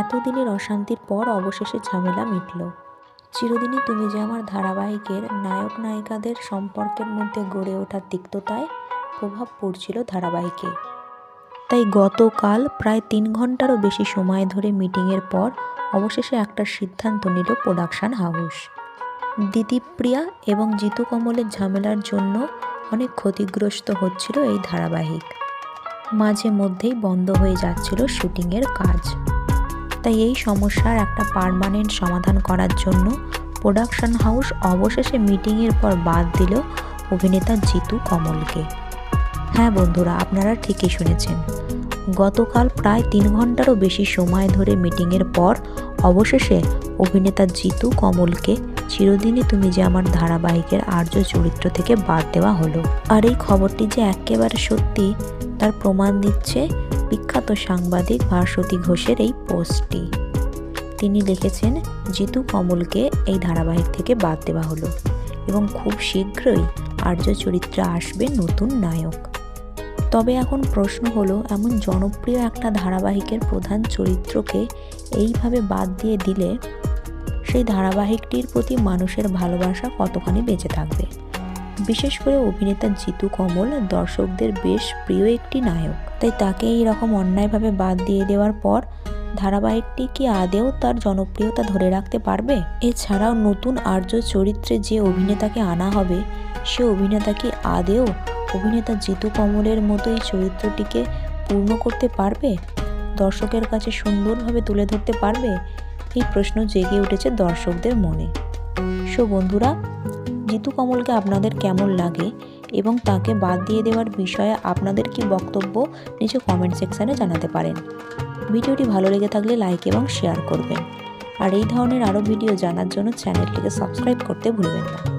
এতদিনের অশান্তির পর অবশেষে ঝামেলা মিটল। চিরদিনই তুমি যে আমার ধারাবাহিকের নায়ক নায়িকাদের সম্পর্কের মধ্যে গড়ে ওঠা তিক্ততায় প্রভাব পড়ছিল ধারাবাহিকে। তাই গতকাল প্রায় তিন ঘন্টারও বেশি সময় ধরে মিটিংয়ের পর অবশেষে একটা সিদ্ধান্ত নিল প্রোডাকশন হাউস। দিদিপ্রিয়া এবং জিতু কমলের ঝামেলার জন্য অনেক ক্ষতিগ্রস্ত হচ্ছিল এই ধারাবাহিক। মাঝে মধ্যেই বন্ধ হয়ে যাচ্ছিল শুটিংয়ের কাজ। তাই এই সমস্যার একটা পার্মানেন্ট সমাধান করার জন্য প্রোডাকশন হাউস অবশেষে মিটিংয়ের পর বাদ দিল অভিনেতা জিতু কমলকে। হ্যাঁ বন্ধুরা, আপনারা ঠিকই শুনেছেন। গতকাল প্রায় তিন ঘন্টারও বেশি সময় ধরে মিটিংয়ের পর অবশেষে অভিনেতা জিতু কমলকে চিরদিনই তুমি যে আমার ধারাবাহিকের আর্য চরিত্র থেকে বাদ দেওয়া হলো। আর এই খবরটি যে একেবারে সত্যি, তার প্রমাণ দিচ্ছে বিখ্যাত সাংবাদিক ভাস্বতী ঘোষের এই পোস্টটি। তিনি লিখেছেন, জিতু কমলকে এই ধারাবাহিক থেকে বাদ দেওয়া হলো এবং খুব শীঘ্রই আর্য চরিত্রে আসবে নতুন নায়ক। তবে এখন প্রশ্ন হলো, এমন জনপ্রিয় একটা ধারাবাহিকের প্রধান চরিত্রকে এইভাবে বাদ দিয়ে দিলে সেই ধারাবাহিকটির প্রতি মানুষের ভালোবাসা কতখানি বেঁচে থাকবে? বিশেষ করে অভিনেতা জিতু কমল দর্শকদের বেশ প্রিয় একটি নায়ক। তাই তাকে এই রকম অন্যায়ভাবে বাদ দিয়ে দেওয়ার পর ধারাবাহিকটি কি আদেও তার জনপ্রিয়তা ধরে রাখতে পারবে? এছাড়াও নতুন আর্য চরিত্রে যে অভিনেতাকে আনা হবে, সে অভিনেতা কি আদেও অভিনেতা জিতু কমলের মতো এই চরিত্রটিকে পূর্ণ করতে পারবে? দর্শকের কাছে সুন্দরভাবে তুলে ধরতে পারবে? এই প্রশ্ন জেগে উঠেছে দর্শকদের মনে। সো বন্ধুরা, জিতু কমলকে আপনাদের কেমন লাগে? এবং তাকে বাদ দিয়ে দেওয়ার বিষয়ে আপনাদের কি বক্তব্য, নিচে কমেন্ট সেকশানে জানাতে পারেন। ভিডিওটি ভালো লেগে থাকলে লাইক এবং শেয়ার করবেন। আর এই ধরনের আরও ভিডিও জানার জন্য চ্যানেলটিকে সাবস্ক্রাইব করতে ভুলবেন না।